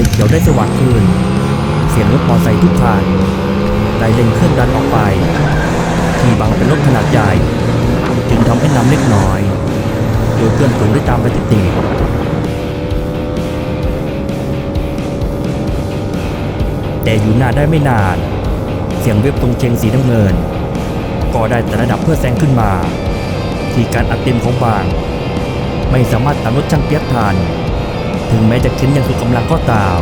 ฟเขียวได้สว่างขึ้น เสียงรถมอเตอร์ไซค์ทุกคันได้เร่งเครื่องดันออกไป ที่บังเป็นรถขนาดใหญ่ จึงทำให้นำเล็กน้อย โดยเพื่อนฝูงได้ตามไปติดๆแต่อยู่หน้าได้ไม่นาน เสียงเว็บตรงเชงสีน้ำเงิน ก็ได้แต่ระดับเพื่อแซงขึ้นมา ที่การอัดเต็มของบาง ไม่สามารถตามรถช่างเปียกทัน ถึงแม้จะเข้นอย่างสุดกำลังก็ตาม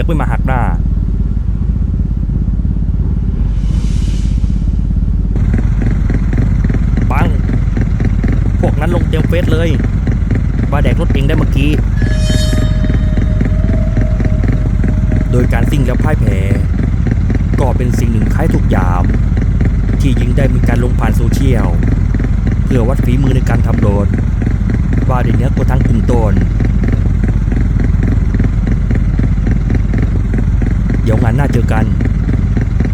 ถ้าเปียกไม่มาหักหน้าบังพวกนั้นลงเตรียมเฟสเลยว่าแดกรถเองได้เมื่อกี้ โดยการซิ่งและพ่ายแพ้ก็เป็นสิ่งหนึ่งคล้ายถูกยาม ที่ยิงได้มีการลงผ่านโซเชียล เพื่อวัดฝีมือในการทำรถว่าได้เหนื้อกว่าทั้งกลุ่มตน ดี๋ยวงานหน้าเจอกัน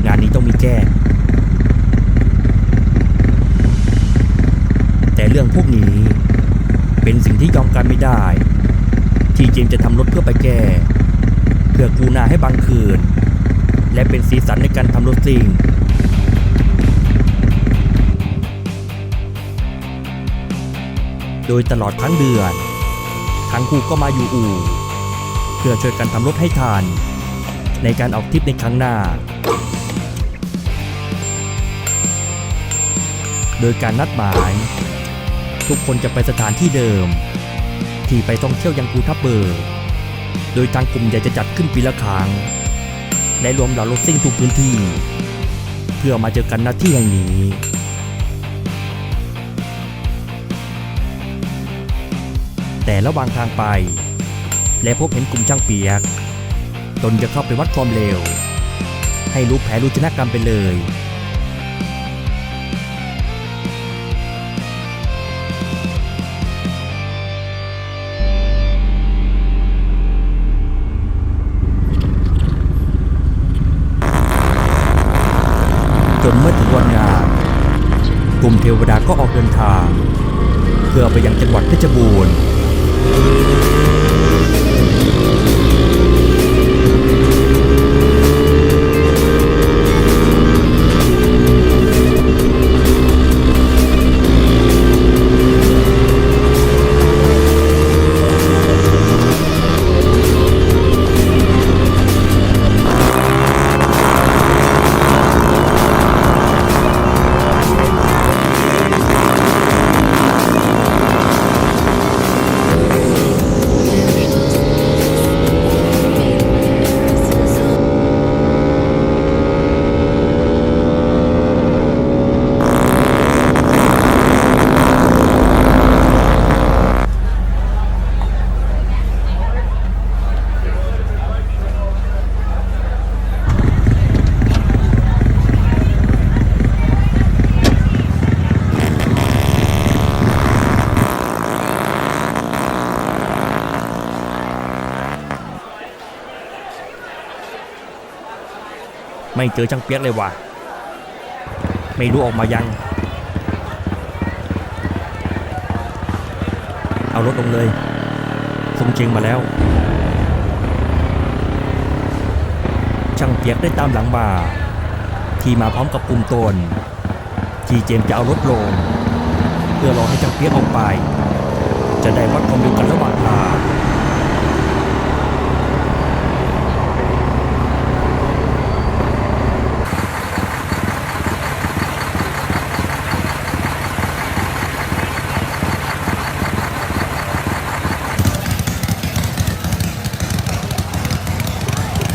งานนี้ต้องมีแก้ แต่เรื่องพวกนี้ เป็นสิ่งที่ยอมกันไม่ได้ ที่เจมจะทำรถเพื่อไปแก้ เพื่อกูนาให้บางคืน และเป็นสีสันในการทำรถซิ่งโดยตลอดทั้งเดือน ทั้งคู่ก็มาอยู่อู่ เพื่อช่วยกันทำรถให้ทัน ในการออกทริปในครั้งหน้า โดยการนัดหมาย ทุกคนจะไปสถานที่เดิม ที่ไปท่องเที่ยวยังภูทับเบิกโดยทางกลุ่มใหญ่จะจัดขึ้นปีละครั้งและรวมเหล่ารถซิ่งทุกพื้นที่ เพื่อมาเจอกันณที่แห่งนี้แต่ระหว่างทางไป และพบเห็นกลุ่มช่างเปียก ตนจะเข้าไปวัดความเร็ว ให้รู้แผลรู้ชนะกรรมไปเลย จนเมื่อถึงวันงานกลุ่มเทวดาก็ออกเดินทาง เพื่อไปยังจังหวัดเพชรบูรณ์ ไม่เจอจังเปียกเลยว่ะ ไม่รู้ออกมายัง เอารถลงเลยทรงเจงมาแล้ว ช่างเปียกได้ตามหลังมาที่มาพร้อมกับกลุ่มตน ที่เจมจะเอารถลง เพื่อรอให้ช่างเปียกออกไป จะได้วัดความเร็วกันระหว่างทาง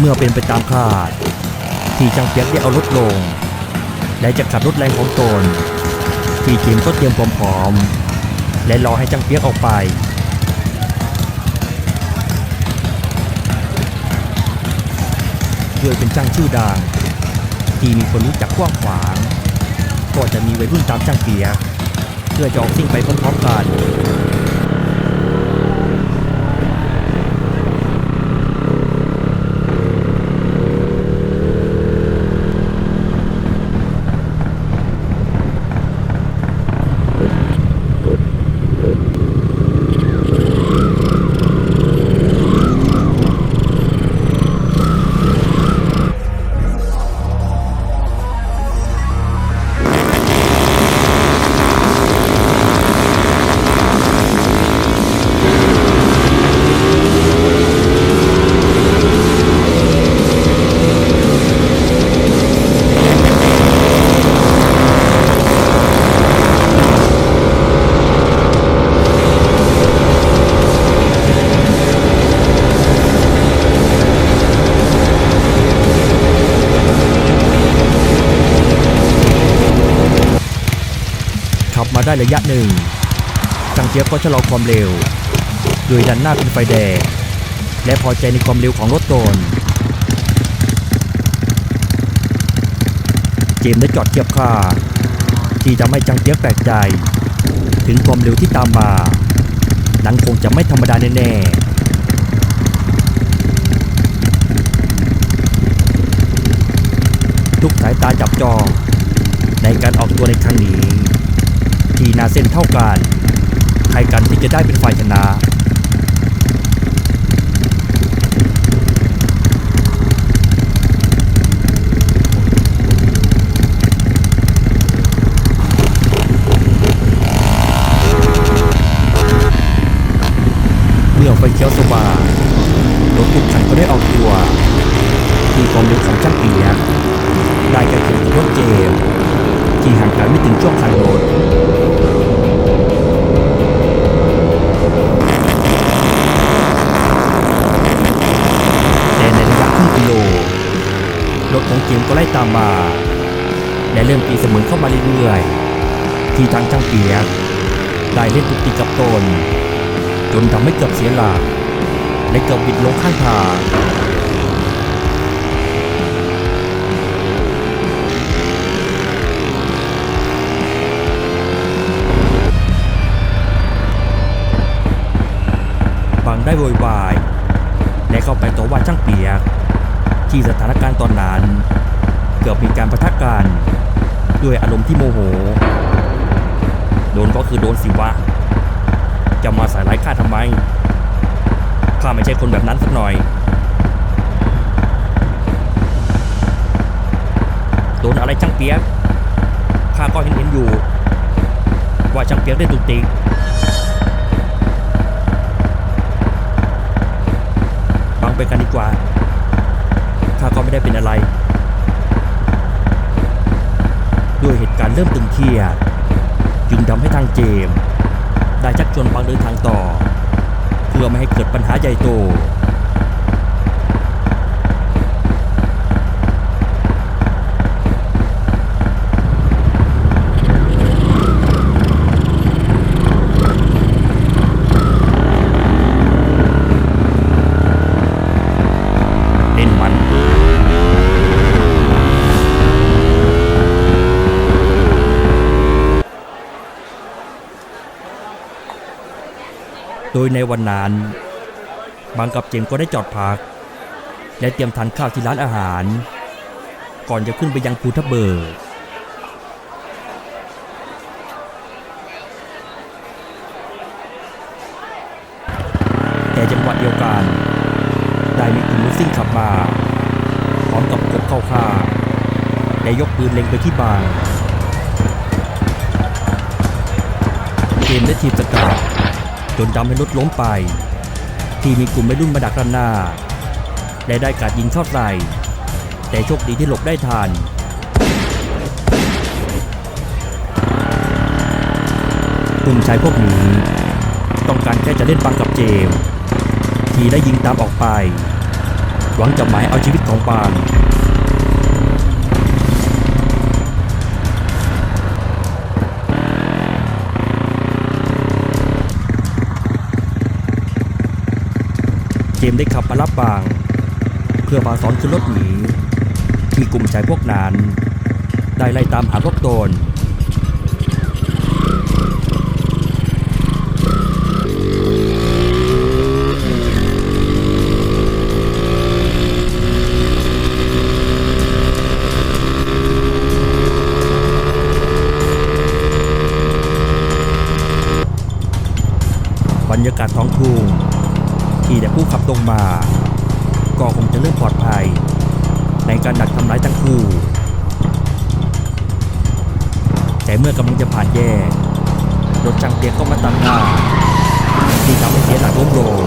เมื่อเป็นไปตามคาด ที่จังเปียกได้เอารถลง และจะขับรถแรงของตน ที่เจมก็เตรียมความพร้อม และรอให้จังเปียกออกไป ด้วยเป็นจ้างชื่อดังที่มีคนรู้จักกว้างขวาง ก็จะมีวัยรุ่นตามจ้างเปียกเพื่อจะออกซิ่งไปพร้อมๆกัน ได้ระยะหนึ่งจังเจี๊ยบก็ชะลอความเร็ว โดยดันหน้าเป็นไฟแดง และพอใจในความเร็วของรถตน เจมส์ได้จอดเทียบค่า ที่จะไม่จังเจี๊ยบแปลกใจ ถึงความเร็วที่ตามมานั้นคงจะไม่ธรรมดาแน่ๆทุกสายตาจับจองในการออกตัวในครั้งนี้ ทีนาเส้นเท่ากันใครกันที่จะได้เป็นฝ่ายชนะเมื่อไฟเขียวสว่างรถทุกคันก็ได้ออกตัวที่ความเร็วของช่างเอียได้กล้เคียงกับรถเจมที่ห่างกันไม่ถึงช่วงคันรถ จมส์ก็ไล่ตามมา และเริ่มตีเสมอเข้ามาเรื่อยๆ ที่ทางช่างเปียกได้เล่นตุกติกกับตน จนทำให้เกือบเสียหลักและเกือบบิดลงข้างทางบังได้โวยวาย และเข้าไปต่อว่าช่างเปียก ที่สถานการณ์ตอนนั้น เกือบมีการประทะกันด้วยอารมณ์ที่โมโห โดนก็คือโดนสิวะ จะมาส่ร้ายข้าทำไม ข้าไม่ใช่คนแบบนั้นสักหน่อย โดนอะไรช่างเปียก ข้าก็เห็นเห็นอยู่ ว่าช่างเปียกได้ตุกติก ฟังไปกันดีกว่า ไม่เป็นอะไร ด้วยเหตุการณ์เริ่มตึงเครียด จึงทำให้ทางเจมส์ได้ชักชวนบางเดินทางต่อ เพื่อไม่ให้เกิดปัญหาใหญ่โตเล่นมัน ยในวันนั้นบางกับเจมก็ได้จอดพัก และเตรียมทานข้าวที่ร้านอาหาร ก่อนจะขึ้นไปยังภูทับเบิกแต่จังหวะเดียวกัน ได้มีกลุ่มรถซิ่งขับมา พร้อมกับกบเข้าข้าและยกปืนเล็งไปที่บาง เกมได้ทีบสกัด นทำให้รถล้มไป ที่มีกลุ่มวัยรุ่นมาดักด้านหน้า และได้การยิงเข้าใส่ แต่โชคดีที่หลบได้ทันกลุ่มชายพวกนี้ ต้องการแค่จะเล่นปังกับเจมที่ได้ยิงตามออกไป หวังจะหมายเอาชีวิตของปาง จมได้ขับมารับบาง เพื่อพาสอนขึ้นรถหนีที่กลุ่มชายพวกนั้น ได้ไล่ตามหาพวกตนบรรยากาศท้องทุ่ง ที่แต่ผู้ขับตรงมา ก็คงจะเริ่มปลอดภัย ในการดักทำร้ายทั้งคู่ แต่เมื่อกำลังจะผ่านแยกรถจังเตียงก็มาตัดหน้าที่ทำให้เสียหลักล้มลง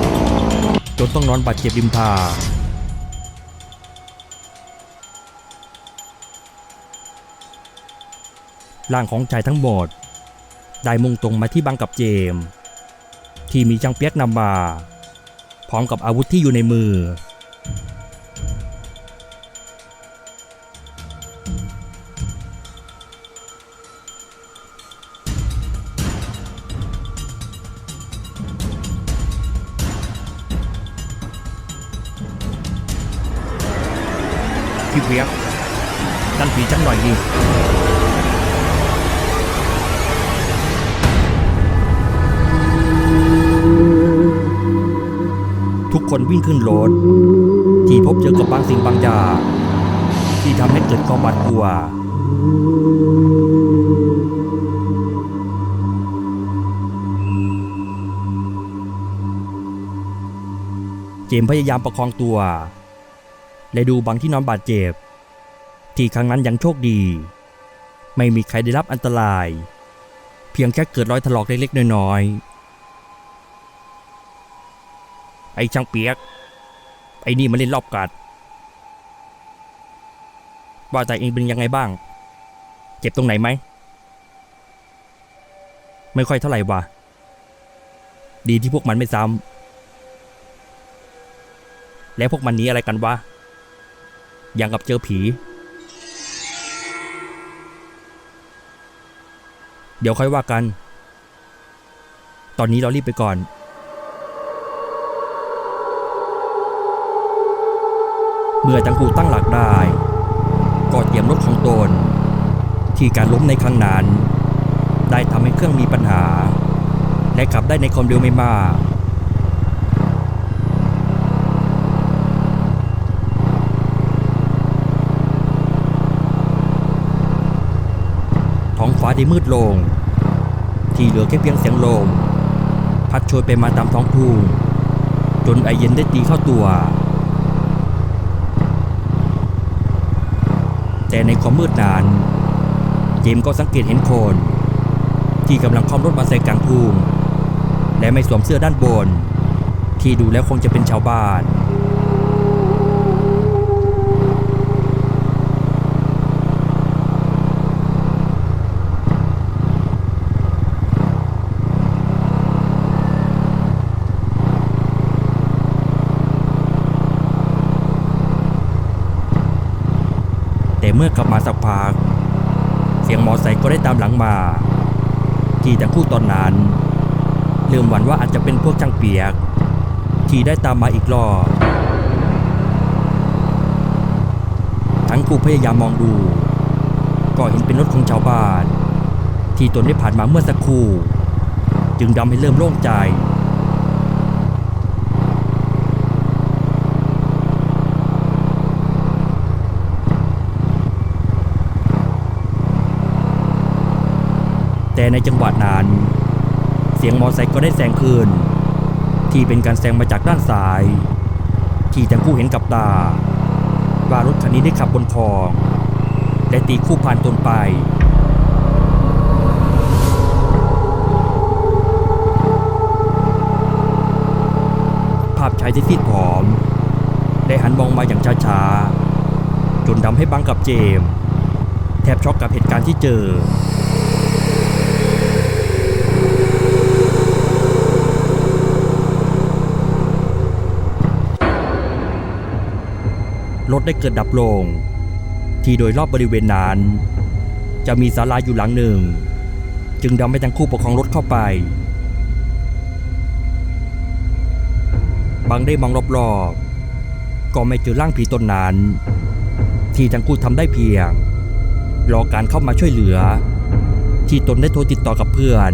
จนต้องนอนบาดเจ็บริมทางร่างของชายทั้งหมด ได้มุ่งตรงมาที่บังกับเจม ที่มีจังเปียกนำมา ร้อมกับอาวุธที่อยู่ในมือพี่เปียกกันผีจังหน่อยดิ คนวิ่งขึ้นรถที่พบเจอกับบางสิ่งบางอย่างที่ทำให้เกิดความหวาดกลัว เจมพยายามประคองตัวและดูบางที่นอนบาดเจ็บ ที่ครั้งนั้นยังโชคดี ไม่มีใครได้รับอันตราย เพียงแค่เกิดรอยถลอกเล็กๆน้อยๆ ไอ้ช่างเปียก ไอ้นี่มันเล่นรอบกัดว่าแต่เองเป็นยังไงบ้าง เจ็บตรงไหนไหม ไม่ค่อยเท่าไหร่วะดีที่พวกมันไม่ซ้ำ แล้วพวกมันนี้อะไรกันวะอย่างกับเจอผี เดี๋ยวค่อยว่ากัน ตอนนี้เรารีบไปก่อน เมื่อทั้งคู่ตั้งหลักได้ ก็เตรียมรถของตน ที่การล้มในครั้งนั้น ได้ทำให้เครื่องมีปัญหา และขับได้ในความเร็วไม่มากท้องฟ้าได้มืดลง ที่เหลือแค่เพียงเสียงลม พัดโชยไปมาตามท้องทุ่งจนไอเย็นได้ตีเข้าตัว แต่ในความมืดนาน เจมส์ก็สังเกตเห็นคน ที่กำลังคล่อมรถมาใส่กลางทุ่งและไม่สวมเสื้อด้านบน ที่ดูแล้วคงจะเป็นชาวบ้าน เมื่อกลับมาสักพัก เสียงมอไซค์ก็ได้ตามหลังมาที่ทั้งคู่ตอนนั้นเริ่มหวันว่าอาจจะเป็นพวกช่างเปียก ที่ได้ตามมาอีกรอบ ทั้งคู่พยายามมองดู ก็เห็นเป็นรถของชาวบ้าน ที่ตนได้ผ่านมาเมื่อสักครู่ จึงทำให้เริ่มโล่งใจ แต่ในจังหวะนั้น เสียงมอไซค์ก็ได้แซงคืนที่เป็นการแซงมาจากด้านซ้าย ที่ทั้งคู่เห็นกับตา ว่ารถคันนี้ได้ขับบนคลองและตีคู่ผ่านตนไปภาพชายที่ซีดผอม ได้หันมองมาอย่างช้าๆ จนทำให้บังกับเจม แทบช็อกกับเหตุการณ์ที่เจอ รถได้เกิดดับลง ที่โดยรอบบริเวณนั้น จะมีศาลาอยู่หลังหนึ่ง จึงทำให้ทั้งคู่ประคองรถเข้าไป บางได้มองรอบๆก็ไม่เจอร่างผีตนนั้น ที่ทั้งคู่ทำได้เพียง รอการเข้ามาช่วยเหลือ ที่ตนได้โทรติดต่อกับเพื่อน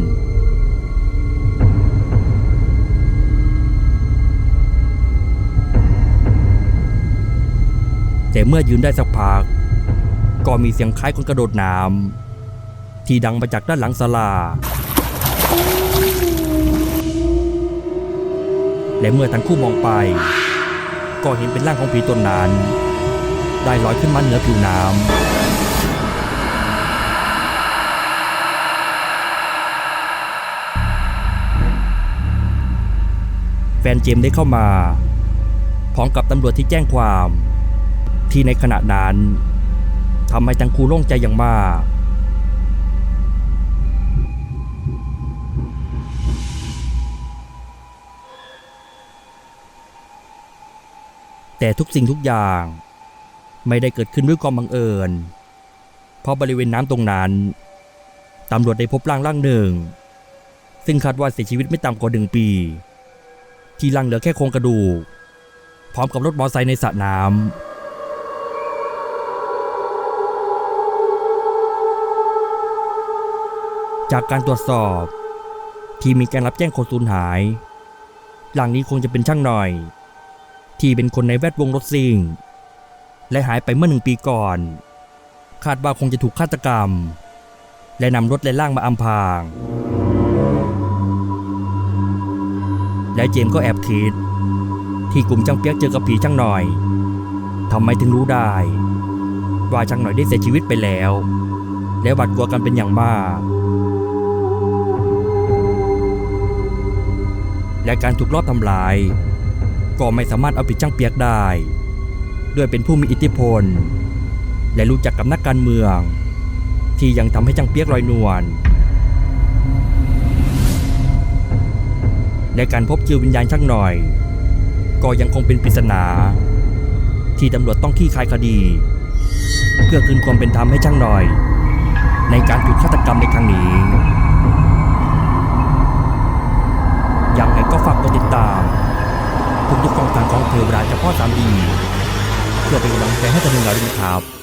แต่เมื่อยืนได้สักพัก ก็มีเสียงคล้ายคนกระโดดน้ำที่ดังมาจากด้านหลังศาลา และเมื่อทั้งคู่มองไป ก็เห็นเป็นร่างของผีตนนั้น ได้ลอยขึ้นมาเหนือผิวน้ำแฟนเจมส์ได้เข้ามา พร้อมกับตำรวจที่แจ้งความ ที่ในขณะนั้นทำให้ทั้งคู่โล่งใจอย่างมากแต่ทุกสิ่งทุกอย่างไม่ได้เกิดขึ้นด้วยความบังเอิญ เพราะบริเวณน้ำตรงนั้นตำรวจได้พบร่างร่างหนึ่ง ซึ่งคาดว่าเสียชีวิตไม่ต่ำกว่าหนึ่งปี ที่ร่างเหลือแค่โครงกระดูก พร้อมกับรถมอเตอร์ไซค์ในสระน้ำ จากการตรวจสอบ ที่มีการรับแจ้งคนสูญหาย หลังนี้คงจะเป็นช่างหน่อย ที่เป็นคนในแวดวงรถซิ่ง และหายไปเมื่อหนึ่งปีก่อน คาดว่าคงจะถูกฆาตกรรม และนำรถและล่างมาอำพราง และเจมก็แอบคิด ที่กลุ่มช่างเปียกเจอกับผีช่างหน่อยทำไมถึงรู้ได้ว่าช่างหน่อยได้เสียชีวิตไปแล้ว และหวาดกลัวกันเป็นอย่างมาก และการถูกลอบทำลาย ก็ไม่สามารถเอาผิดช่างเปียกได้ ด้วยเป็นผู้มีอิทธิพล และรู้จักกับนักการเมือง ที่ยังทำให้ช่างเปียกลอยนวลและการพบจอวิญญาณช่างหน่อย ก็ยังคงเป็นปริศนา ที่ตำรวจต้องขี้คายคดี เพื่อคืนความเป็นธรรมให้ช่างหน่อย ในการถูกฆาตกรรมในครั้งนี้ ก็ฝากกดติดตามทุกๆช่องทางของเทวราเฉพาะสามดีเพื่อเป็นกำลังใจให้กับหนึ่งเราด้วยนะครับ